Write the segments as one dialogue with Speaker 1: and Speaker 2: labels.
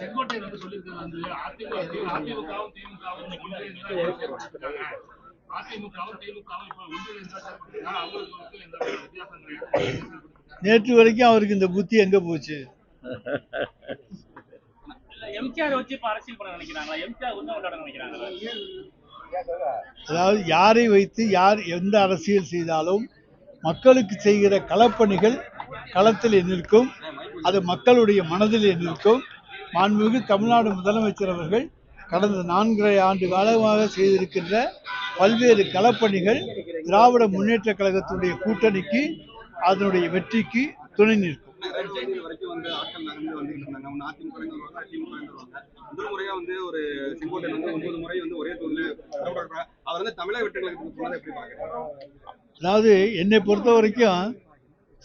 Speaker 1: செங்கோட்டையன் வந்து சொல்லியிருக்கிறது வந்து அதிமுக அதிமுகவும் திமுகவும்
Speaker 2: நேற்று வரைக்கும் அவருக்கு இந்த புத்தி எங்க போச்சு? அதாவது யாரை வைத்து யார் எந்த அரசியல் செய்தாலும் மக்களுக்கு செய்கிற களப்பணிகள் களத்தில் நிற்கும். அது மக்களுடைய மனதிலே நிற்கும். மாண்புமிகு தமிழ்நாடு முதலமைச்சர் அவர்கள் கடந்த நான்கரை ஆண்டு காலமாக செய்திருக்கின்ற பல்வேறு களப்பணிகள் திராவிட முன்னேற்ற கழகத்தினுடைய கூட்டணிக்கு அதனுடைய வெற்றிக்கு துணை நிற்கும். அதாவது என்னை பொறுத்த வரைக்கும்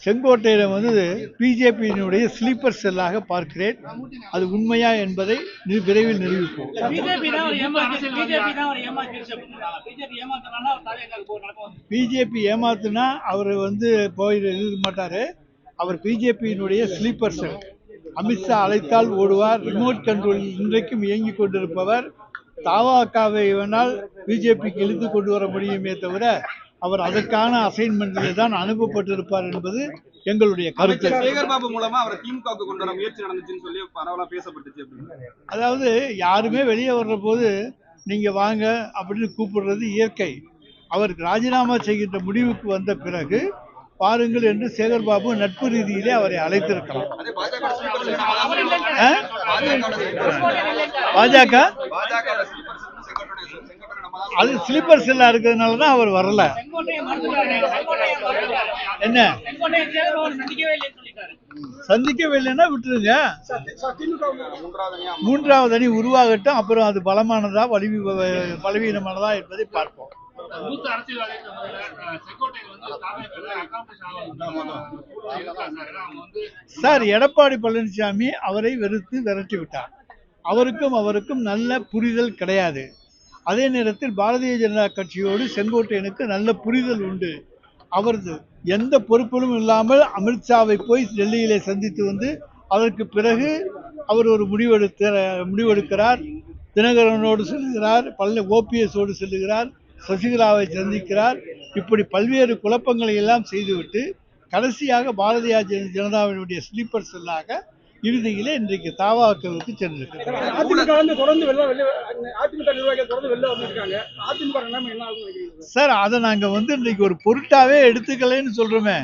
Speaker 2: செங்கோட்டையில வந்து பிஜேபியினுடைய ஸ்லீப்பர் செல்லாக பார்க்கிறேன். அது உண்மையா என்பதை விரைவில் நிரூபிப்போம்.
Speaker 3: பிஜேபி
Speaker 2: ஏமாத்துனா அவர் வந்து போய் எழுத மாட்டாரு. அவர் பிஜேபியினுடைய ஸ்லீப்பர் செல் அமித்ஷா அழைத்தால் ஓடுவார். ரிமோட் கண்ட்ரோல் இன்றைக்கும் இயங்கிக் கொண்டிருப்பவர். தாவாக்காவை வேணால் பிஜேபிக்கு இழுத்து கொண்டு வர முடியுமே தவிர அவர் அதற்கான அசைன்மெண்ட்டில் தான் அனுப்பப்பட்டிருப்பார் என்பது எங்களுடைய கருத்து.
Speaker 4: சேகர் பாபு மூலமா அவரை திமுகவுக்கு கொண்டு வர முயற்சி நடந்துச்சுன்னு சொல்லி பரவலா பேசப்பட்டுச்சு
Speaker 2: அதாவது யாருமே வெளியே வர்ற போது நீங்க வாங்க அப்படின்னு கூப்பிடுறது இயற்கை. அவர் ராஜினாமா செய்கின்ற முடிவுக்கு வந்த பிறகு பாருங்கள் என்று சேகர் பாபு நட்பு ரீதியிலே அவரை அழைத்திருக்கலாம்.
Speaker 4: பாஜக ஸ்லீப்பர் செல்
Speaker 2: ஆ? பாஜக
Speaker 4: பாஜக ஸ்லீப்பர் செல் செங்கோட்டையன் செங்கோட்டையன் நம்ம தான்
Speaker 2: அது ஸ்லீப்பர் எல்லாம் இருக்கிறதுனால தான் அவர் வரல. என்ன?
Speaker 3: சந்திக்கவே
Speaker 2: சந்திக்கவில்லைன்னா விட்டுருங்க.
Speaker 4: மூன்றாவது
Speaker 2: அணி உருவாகட்டும் அப்புறம் அது பலமானதா வலிவி பலவீனமானதா என்பதை பார்ப்போம்.
Speaker 1: சார்.
Speaker 2: சார் எடப்பாடி பழனிசாமி அவரை வெறுத்து விரட்டி விட்டார். அவருக்கும் அவருக்கும் நல்ல புரிதல் கிடையாது. அதே நேரத்தில் பாரதிய ஜனதா கட்சியோடு செங்கோட்டையனுக்கு நல்ல புரிதல் உண்டு. அவரது எந்த பொறுப்பிலும் இல்லாமல் அமித்ஷாவை போய் டெல்லியிலே சந்தித்து வந்து அதற்கு பிறகு அவர் ஒரு முடிவெடுத்த முடிவெடுக்கிறார். தினகரனோடு செல்கிறார் பல்ல ஓபிஎஸோடு செல்கிறார் சசிகலாவை சந்திக்கிறார். இப்படி பல்வேறு குழப்பங்களை எல்லாம் செய்துவிட்டு கடைசியாக பாரதிய ஜனதாவினுடைய ஸ்லீப்பர் செல்லாக இறுதியிலே இன்றைக்கு
Speaker 5: ஆகும் நினைக்கிறீங்க?
Speaker 2: சார் அதை நாங்கள் வந்து இன்றைக்கு ஒரு பொருட்டாவே எடுத்துக்கலைன்னு சொல்கிறோமே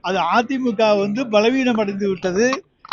Speaker 2: அது அதிமுக வந்து பலவீனம் அடைந்து விட்டது.